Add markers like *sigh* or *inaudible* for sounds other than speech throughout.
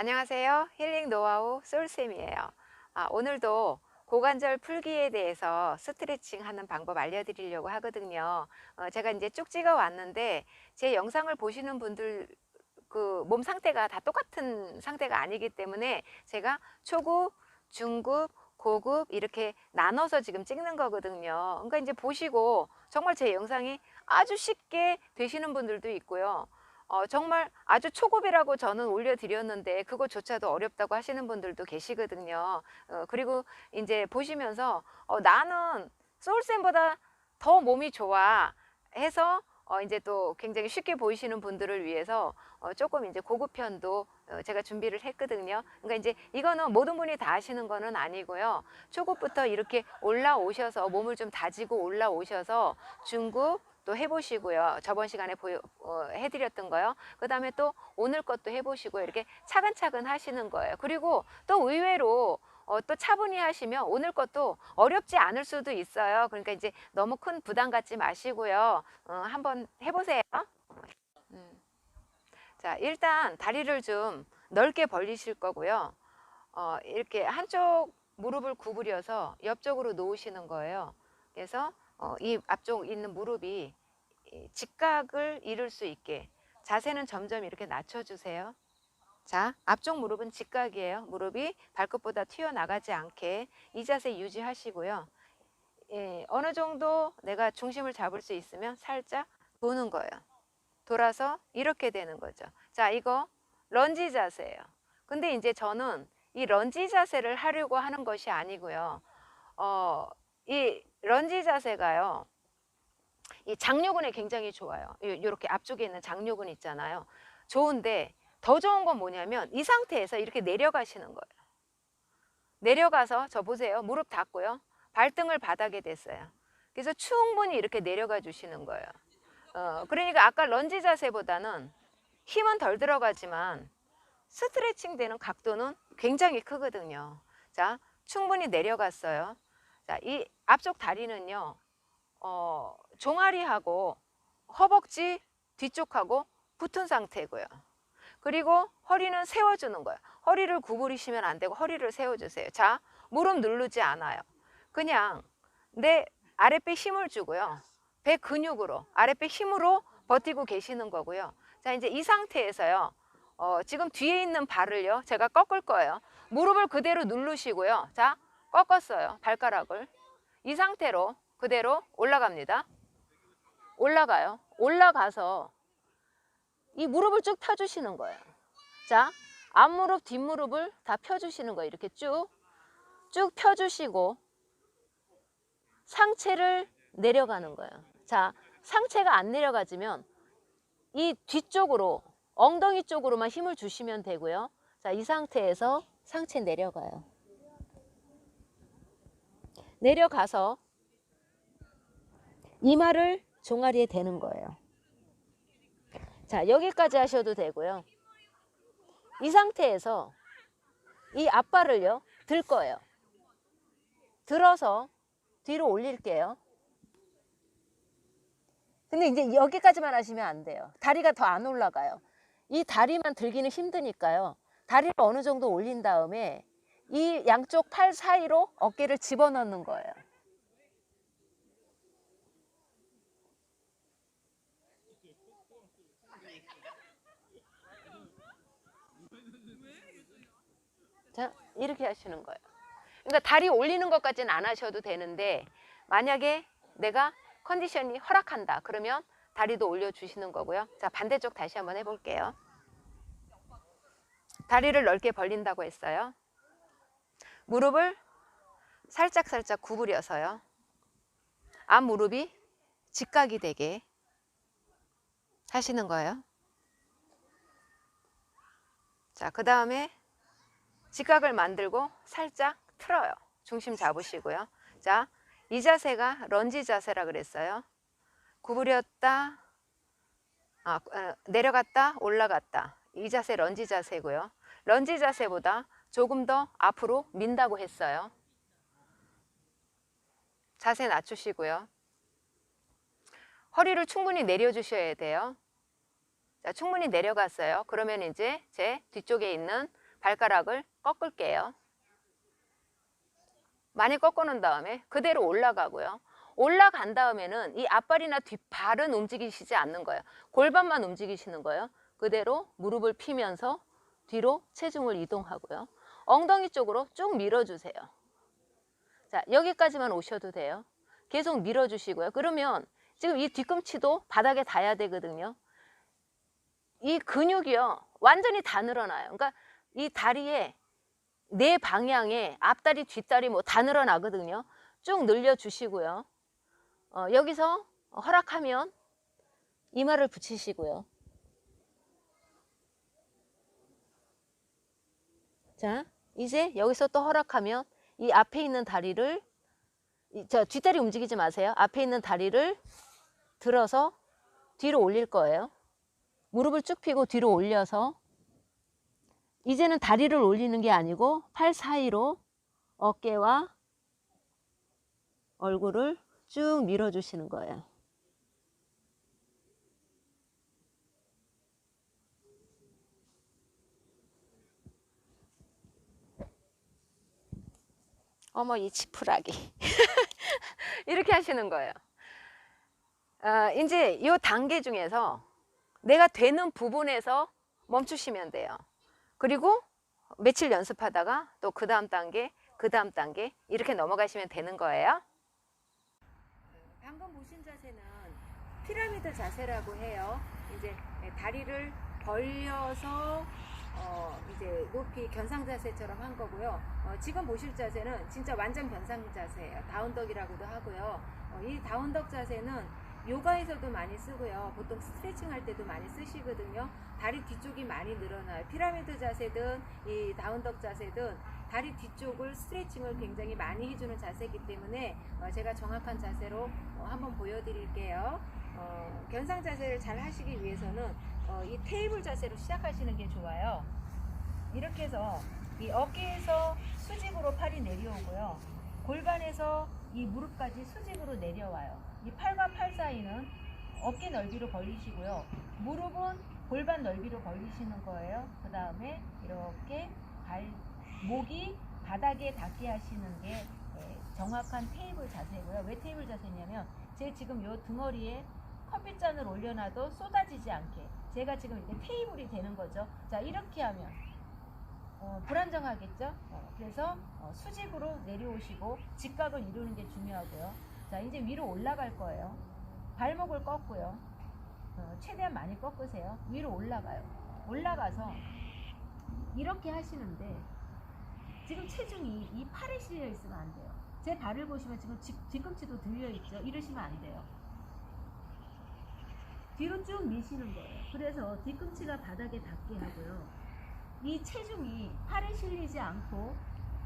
안녕하세요. 힐링 노하우 솔쌤이에요. 아, 오늘도 고관절 풀기에 대해서 스트레칭 하는 방법 알려드리려고 하거든요. 어, 제가 이제 쭉 찍어 왔는데 제 영상을 보시는 분들 그 몸 상태가 다 똑같은 상태가 아니기 때문에 제가 초급, 중급, 고급 이렇게 나눠서 지금 찍는 거거든요. 그러니까 이제 보시고 정말 제 영상이 아주 쉽게 되시는 분들도 있고요. 어, 정말 아주 초급이라고 저는 올려드렸는데 그거조차도 어렵다고 하시는 분들도 계시거든요. 어, 그리고 이제 보시면서 어, 나는 소울쌤보다 더 몸이 좋아 해서 어, 이제 또 굉장히 쉽게 보이시는 분들을 위해서 어, 조금 이제 고급편도 어, 제가 준비를 했거든요. 그러니까 이제 이거는 모든 분이 다 하시는 거는 아니고요. 초급부터 이렇게 올라오셔서 몸을 좀 다지고 올라오셔서 중급 또 해보시고요. 저번 시간에 보여, 어, 해드렸던 거요. 그 다음에 또 오늘 것도 해보시고 이렇게 차근차근 하시는 거예요. 그리고 또 의외로 어, 또 차분히 하시면 오늘 것도 어렵지 않을 수도 있어요. 그러니까 이제 너무 큰 부담 갖지 마시고요. 어, 한번 해보세요. 음. 자, 일단 다리를 좀 넓게 벌리실 거고요. 어, 이렇게 한쪽 무릎을 구부려서 옆쪽으로 놓으시는 거예요. 그래서 어, 이 앞쪽 있는 무릎이 이 직각을 이룰 수 있게 자세는 점점 이렇게 낮춰주세요. 자, 앞쪽 무릎은 직각이에요. 무릎이 발끝보다 튀어나가지 않게 이 자세 유지하시고요. 예, 어느 정도 내가 중심을 잡을 수 있으면 살짝 도는 거예요. 돌아서 이렇게 되는 거죠. 자, 이거 런지 자세예요. 근데 이제 저는 이 런지 자세를 하려고 하는 것이 아니고요. 어, 이 런지 자세가요. 이 장요근에 굉장히 좋아요. 이렇게 앞쪽에 있는 장요근 있잖아요. 좋은데 더 좋은 건 뭐냐면 이 상태에서 이렇게 내려가시는 거예요. 내려가서 저 보세요. 무릎 닫고요. 발등을 바닥에 댔어요. 그래서 충분히 이렇게 내려가 주시는 거예요. 어, 그러니까 아까 런지 자세보다는 힘은 덜 들어가지만 스트레칭 되는 각도는 굉장히 크거든요. 자, 충분히 내려갔어요. 자, 이 앞쪽 다리는요, 어, 종아리하고 허벅지 뒤쪽하고 붙은 상태고요. 그리고 허리는 세워주는 거예요. 허리를 구부리시면 안 되고 허리를 세워주세요. 자, 무릎 누르지 않아요. 그냥 내 아랫배 힘을 주고요. 배 근육으로, 아랫배 힘으로 버티고 계시는 거고요. 자, 이제 이 상태에서요. 어, 지금 뒤에 있는 발을요. 제가 꺾을 거예요. 무릎을 그대로 누르시고요. 자, 꺾었어요. 발가락을. 이 상태로 그대로 올라갑니다. 올라가요. 올라가서 이 무릎을 쭉 펴주시는 거예요. 자, 앞무릎, 뒷무릎을 다 펴주시는 거예요. 이렇게 쭉, 쭉 펴주시고 상체를 내려가는 거예요. 자, 상체가 안 내려가지면 이 뒤쪽으로, 엉덩이 쪽으로만 힘을 주시면 되고요. 자, 이 상태에서 상체 내려가요. 내려가서 이마를 종아리에 대는 거예요. 자, 여기까지 하셔도 되고요. 이 상태에서 이 앞발을요, 들 거예요. 들어서 뒤로 올릴게요. 근데 이제 여기까지만 하시면 안 돼요. 다리가 더 안 올라가요. 이 다리만 들기는 힘드니까요. 다리를 어느 정도 올린 다음에 이 양쪽 팔 사이로 어깨를 집어넣는 거예요. 자, 이렇게 하시는 거예요. 그러니까 다리 올리는 것까지는 안 하셔도 되는데 만약에 내가 컨디션이 허락한다 그러면 다리도 올려주시는 거고요. 자, 반대쪽 다시 한번 해볼게요. 다리를 넓게 벌린다고 했어요. 무릎을 살짝 살짝 구부려서요. 앞 무릎이 직각이 되게 하시는 거예요. 자, 그 다음에 직각을 만들고 살짝 틀어요. 중심 잡으시고요. 자, 이 자세가 런지 자세라 그랬어요. 구부렸다, 아, 어, 내려갔다, 올라갔다. 이 자세 런지 자세고요. 런지 자세보다 조금 더 앞으로 민다고 했어요. 자세 낮추시고요. 허리를 충분히 내려주셔야 돼요. 자, 충분히 내려갔어요. 그러면 이제 제 뒤쪽에 있는 발가락을 꺾을게요. 많이 꺾어 놓은 다음에 그대로 올라가고요. 올라간 다음에는 이 앞발이나 뒷발은 움직이시지 않는 거예요. 골반만 움직이시는 거예요. 그대로 무릎을 피면서 뒤로 체중을 이동하고요. 엉덩이 쪽으로 쭉 밀어주세요. 자, 여기까지만 오셔도 돼요. 계속 밀어주시고요. 그러면 지금 이 뒤꿈치도 바닥에 닿아야 되거든요. 이 근육이요. 완전히 다 늘어나요. 그러니까 이 다리에 네 방향에 앞다리, 뒷다리 뭐 다 늘어나거든요. 쭉 늘려주시고요. 어, 여기서 허락하면 이마를 붙이시고요. 자, 이제 여기서 또 허락하면 이 앞에 있는 다리를 이, 저 뒷다리 움직이지 마세요. 앞에 있는 다리를 들어서 뒤로 올릴 거예요. 무릎을 쭉 펴고 뒤로 올려서 이제는 다리를 올리는 게 아니고 팔 사이로 어깨와 얼굴을 쭉 밀어주시는 거예요. 어머 이 지푸라기 *laughs* 이렇게 하시는 거예요. 어, 이제 이 단계 중에서 내가 되는 부분에서 멈추시면 돼요. 그리고 며칠 연습하다가 또 그 다음 단계, 그 다음 단계 이렇게 넘어가시면 되는 거예요. 방금 보신 자세는 피라미드 자세라고 해요. 이제 다리를 벌려서 어 이제 높이 견상 자세처럼 한 거고요. 어 지금 보실 자세는 진짜 완전 견상 자세예요. 다운덕이라고도 하고요. 어 이 다운덕 자세는 요가에서도 많이 쓰고요. 보통 스트레칭 할 때도 많이 쓰시거든요. 다리 뒤쪽이 많이 늘어나요. 피라미드 자세든 이 다운덕 자세든 다리 뒤쪽을 스트레칭을 굉장히 많이 해주는 자세이기 때문에 어 제가 정확한 자세로 어 한번 보여드릴게요. 어 견상 자세를 잘 하시기 위해서는 어, 이 테이블 자세로 시작하시는 게 좋아요. 이렇게 해서 이 어깨에서 수직으로 팔이 내려오고요. 골반에서 이 무릎까지 수직으로 내려와요. 이 팔과 팔 사이는 어깨 넓이로 벌리시고요. 무릎은 골반 넓이로 벌리시는 거예요. 그 다음에 이렇게 발, 목이 바닥에 닿게 하시는 게 예, 정확한 테이블 자세고요. 왜 테이블 자세냐면 제 지금 요 등허리에 커피잔을 올려놔도 쏟아지지 않게 제가 지금 이게 테이블이 되는 거죠. 자 이렇게 하면 어, 불안정하겠죠. 어, 그래서 어, 수직으로 내려오시고 직각을 이루는 게 중요하고요. 자 이제 위로 올라갈 거예요. 발목을 꺾고요. 어, 최대한 많이 꺾으세요. 위로 올라가요. 올라가서 이렇게 하시는데 지금 체중이 이 팔에 실려 있으면 안 돼요. 제 발을 보시면 지금 뒤, 뒤꿈치도 들려 있죠. 이러시면 안 돼요. 뒤로 쭉 미시는 거예요. 그래서 뒤꿈치가 바닥에 닿게 하고요. 이 체중이 팔에 실리지 않고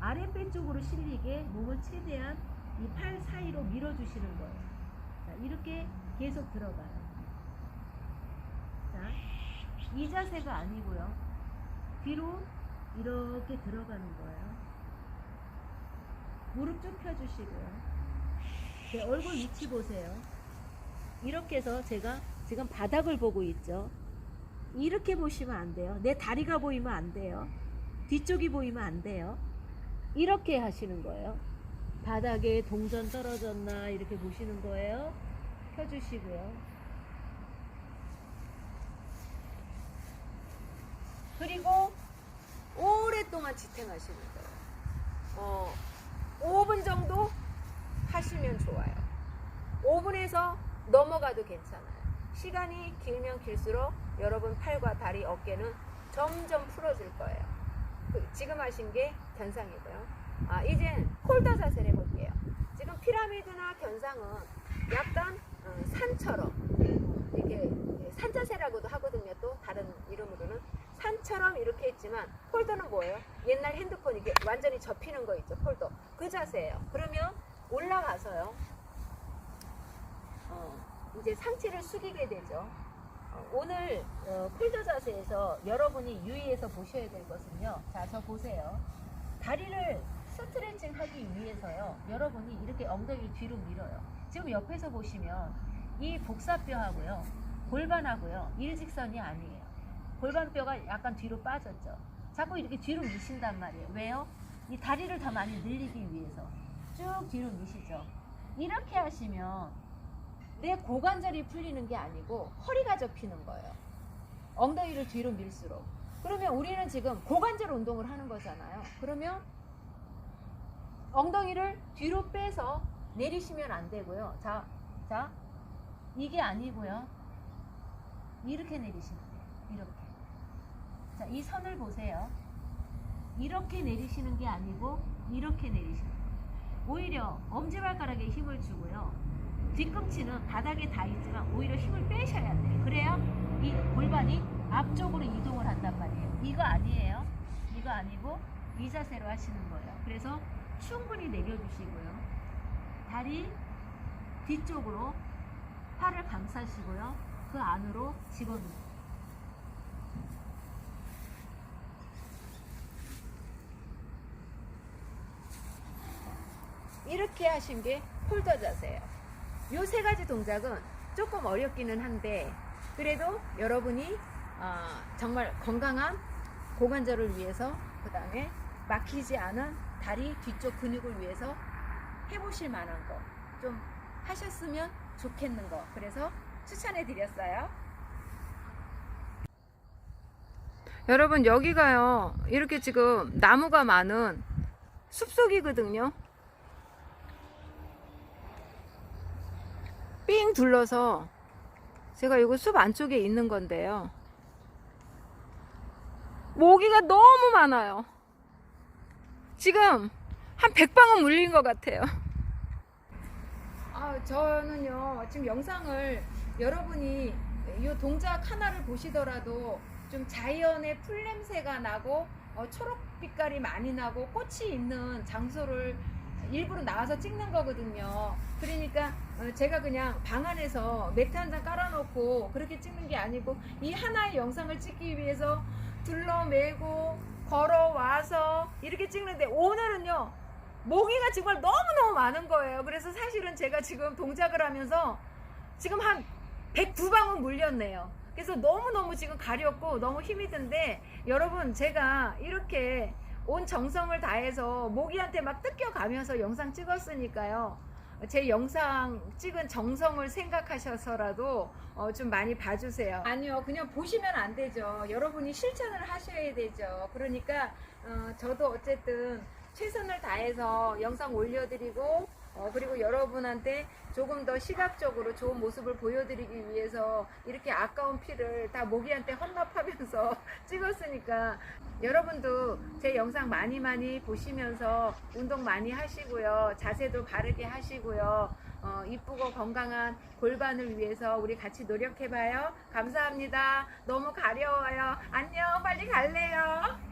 아랫배 쪽으로 실리게 몸을 최대한 이 팔 사이로 밀어주시는 거예요. 자, 이렇게 계속 들어가요. 자, 이 자세가 아니고요. 뒤로 이렇게 들어가는 거예요. 무릎 쭉 펴주시고요. 제 얼굴 위치 보세요. 이렇게 해서 제가 지금 바닥을 보고 있죠. 이렇게 보시면 안 돼요. 내 다리가 보이면 안 돼요. 뒤쪽이 보이면 안 돼요. 이렇게 하시는 거예요. 바닥에 동전 떨어졌나 이렇게 보시는 거예요. 펴주시고요. 그리고 오랫동안 지탱하시는 거예요. 어, 5분 정도 하시면 좋아요. 5분에서 넘어가도 괜찮아요. 시간이 길면 길수록 여러분 팔과 다리, 어깨는 점점 풀어질 거예요. 그 지금 하신 게 견상이고요. 아, 이젠 폴더 자세를 해볼게요. 지금 피라미드나 견상은 약간 어, 산처럼 이렇게 산 자세라고도 하거든요. 또 다른 이름으로는 산처럼 이렇게 했지만 폴더는 뭐예요? 옛날 핸드폰 이게 완전히 접히는 거 있죠. 폴더 그 자세예요. 그러면 올라가서요. 어, 이제 상체를 숙이게 되죠. 어, 오늘 어, 폴더 자세에서 여러분이 유의해서 보셔야 될 것은요. 자, 저 보세요. 다리를 스트레칭 하기 위해서요. 여러분이 이렇게 엉덩이를 뒤로 밀어요. 지금 옆에서 보시면 이 복사뼈하고요. 골반하고요. 일직선이 아니에요. 골반뼈가 약간 뒤로 빠졌죠. 자꾸 이렇게 뒤로 미신단 말이에요. 왜요? 이 다리를 더 많이 늘리기 위해서 쭉 뒤로 미시죠. 이렇게 하시면 내 고관절이 풀리는 게 아니고 허리가 접히는 거예요. 엉덩이를 뒤로 밀수록. 그러면 우리는 지금 고관절 운동을 하는 거잖아요. 그러면 엉덩이를 뒤로 빼서 내리시면 안 되고요. 자, 자, 이게 아니고요. 이렇게 내리시면 돼요. 이렇게. 자, 이 선을 보세요. 이렇게 내리시는 게 아니고 이렇게 내리시는 거예요. 오히려 엄지발가락에 힘을 주고요. 뒤꿈치는 바닥에 닿 있지만 오히려 힘을 빼셔야 돼요. 그래야 이 골반이 앞쪽으로 이동을 한단 말이에요. 이거 아니에요. 이거 아니고 이 자세로 하시는 거예요. 그래서 충분히 내려주시고요. 다리 뒤쪽으로 팔을 감싸시고요. 그 안으로 집어넣고 이렇게 하신 게 폴더 자세예요. 요세 가지 동작은 조금 어렵기는 한데 그래도 여러분이 어, 정말 건강한 고관절을 위해서 그 다음에 막히지 않은 다리 뒤쪽 근육을 위해서 해보실 만한 거 좀 하셨으면 좋겠는 거. 그래서 추천해 드렸어요. 여러분 여기가요. 이렇게 지금 나무가 많은 숲속이거든요 삥 둘러서 제가 이거 숲 안쪽에 있는 건데요. 모기가 너무 많아요. 지금 한 100방은 물린 것 같아요. 아 저는요 지금 영상을 여러분이 이 동작 하나를 보시더라도 좀 자연의 풀냄새가 나고 어, 초록 빛깔이 많이 나고 꽃이 있는 장소를 일부러 나와서 찍는 거거든요. 그러니까 어, 제가 그냥 방 안에서 매트 한 장 깔아놓고 그렇게 찍는 게 아니고 이 하나의 영상을 찍기 위해서 둘러매고 걸어와서 이렇게 찍는데 오늘은요 모기가 정말 너무너무 많은 거예요. 그래서 사실은 제가 지금 동작을 하면서 지금 한 109방은 물렸네요. 그래서 너무너무 지금 가렵고 너무 힘이 든데 여러분 제가 이렇게 온 정성을 다해서 모기한테 막 뜯겨가면서 영상 찍었으니까요. 제 영상 찍은 정성을 생각하셔서라도 어, 좀 많이 봐주세요. 아니요, 그냥 보시면 안 되죠. 여러분이 실천을 하셔야 되죠. 그러니까 어, 저도 어쨌든 최선을 다해서 영상 올려드리고 어, 그리고 여러분한테 조금 더 시각적으로 좋은 모습을 보여드리기 위해서 이렇게 아까운 피를 다 모기한테 헌납하면서 *laughs* 찍었으니까 여러분도 제 영상 많이 많이 보시면서 운동 많이 하시고요. 자세도 바르게 하시고요. 어, 이쁘고 건강한 골반을 위해서 우리 같이 노력해봐요. 감사합니다. 너무 가려워요. 안녕. 빨리 갈래요.